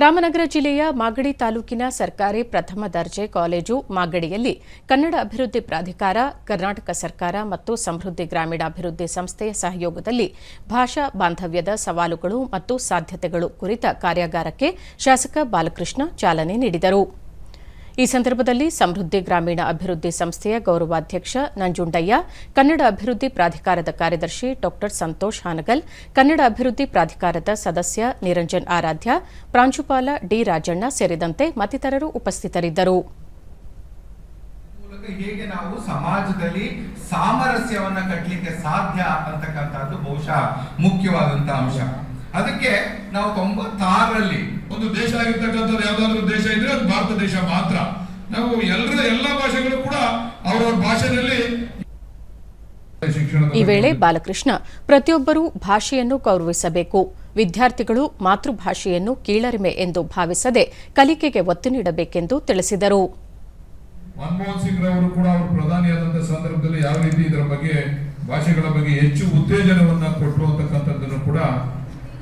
ರಾಮನಗರ ಜಿಲ್ಲೆಯ ಮಾಗಡಿ ತಾಲೂಕಿನ ಸರ್ಕಾರಿ ಪ್ರಥಮ ದರ್ಜೆ ಕಾಲೇಜು ಮಾಗಡಿಯಲ್ಲಿ ಕನ್ನಡ ಅಭಿವೃದ್ಧಿ ಪ್ರಾಧಿಕಾರ, ಕರ್ನಾಟಕ ಸರ್ಕಾರ ಮತ್ತು ಸಮೃದ್ಧಿ ಗ್ರಾಮೀಣಾಭಿವೃದ್ಧಿ ಸಂಸ್ಥೆಯ ಸಹಯೋಗದಲ್ಲಿ ಭಾಷಾ ಬಾಂಧವ್ಯದ ಸವಾಲುಗಳು ಮತ್ತು ಸಾಧ್ಯತೆಗಳು ಕುರಿತ ಕಾರ್ಯಾಗಾರಕ್ಕೆ ಶಾಸಕ ಬಾಲಕೃಷ್ಣ ಚಾಲನೆ ನೀಡಿದರು. ಈ ಸಂದರ್ಭದಲ್ಲಿ ಸಮೃದ್ಧಿ ಗ್ರಾಮೀಣ ಅಭಿವೃದ್ಧಿ ಸಂಸ್ಥೆಯ ಗೌರವಾಧ್ಯಕ್ಷ ನಂಜುಂಡಯ್ಯ ಕನ್ನಡ ಅಭಿವೃದ್ಧಿ ಪ್ರಾಧಿಕಾರದ ಕಾರ್ಯದರ್ಶಿ ಡಾ ಸಂತೋಷ್ ಹಾನಗಲ್ ಕನ್ನಡ ಅಭಿವೃದ್ಧಿ ಪ್ರಾಧಿಕಾರದ ಸದಸ್ಯ ನಿರಂಜನ್ ಆರಾಧ್ಯ ಪ್ರಾಂಶುಪಾಲ ಡಿ ರಾಜಣ್ಣ ಸೇರಿದಂತೆ ಮತ್ತಿತರರು ಉಪಸ್ಥಿತರಿದ್ದರು. ಮೂಲಕ ಹೇಗೆ ನಾವು ಸಮಾಜದಲ್ಲಿ ಸಾಮರಸ್ಯವನ್ನ ಕಟ್ಟಲಿಕ್ಕೆ ಸಾಧ್ಯ ಅಂತಕ್ಕಂಥದ್ದು ಬಹುಶಃ ಮುಖ್ಯವಾದಂತ ಅಂಶ. ಅದಕ್ಕೆ ನಾವು ತೊಂಬತ್ತಾರರಲ್ಲಿ ಒಂದು ದೇಶ ಆಗಿರ್ತಕ್ಕಂಥದ್ದು ಯಾವ್ದಾದ್ರು ದೇಶ ದೇಶ ಮಾತ್ರ. ನಾವು ಎಲ್ಲರ ಎಲ್ಲ ಭಾಷೆಗಳು ಕೂಡ ಅವರ ಭಾಷೆಯಲ್ಲಿ ಈ ವೇಳೆ ಬಾಲಕೃಷ್ಣ ಪ್ರತಿಯೊಬ್ಬರೂ ಭಾಷೆಯನ್ನು ಗೌರವಿಸಬೇಕು. ವಿದ್ಯಾರ್ಥಿಗಳು ಮಾತೃಭಾಷೆಯನ್ನು ಕೀಳರಿಮೆ ಎಂದು ಭಾವಿಸದೆ ಕಲಿಕೆಗೆ ಒತ್ತು ನೀಡಬೇಕೆಂದು ತಿಳಿಸಿದರು. ಮನಮೋಹನ್ ಸಿಂಗ್ ರವರು ಕೂಡ ಅವರು ಪ್ರಧಾನಿಯಾದಂತಹ ಸಂದರ್ಭದಲ್ಲಿ ಯಾವ ರೀತಿ ಇದರ ಬಗ್ಗೆ ಭಾಷೆಗಳ ಬಗ್ಗೆ ಹೆಚ್ಚು ಉತ್ತೇಜನವನ್ನ ಕೊಟ್ಟರು ಅಂತಕ್ಕಂಥದ್ದನ್ನು ಕೂಡ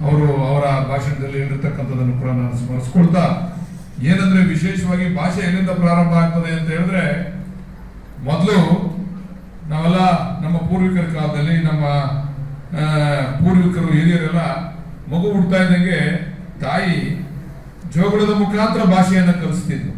ಅವರು ಅವರ ಭಾಷಣದಲ್ಲಿ ಹೇಳಿರ್ತಕ್ಕಂಥದ್ದನ್ನು ಕೂಡ ನಾನು ಸ್ಮರಿಸ್ಕೊಳ್ತಾ ಏನಂದ್ರೆ ವಿಶೇಷವಾಗಿ ಭಾಷೆ ಎಲ್ಲಿಂದ ಪ್ರಾರಂಭ ಆಗ್ತದೆ ಅಂತ ಹೇಳಿದ್ರೆ, ಮೊದಲು ನಾವೆಲ್ಲ ನಮ್ಮ ಪೂರ್ವಿಕರ ಕಾಲದಲ್ಲಿ, ನಮ್ಮ ಪೂರ್ವಿಕರು, ಹಿರಿಯರೆಲ್ಲ ಮಗು ಹುಡ್ತಾ ಇದ್ದಂಗೆ ತಾಯಿ ಜೋಗುಳದ ಮುಖಾಂತರ ಭಾಷೆಯನ್ನು ಕಲಿಸ್ತಿದ್ರು.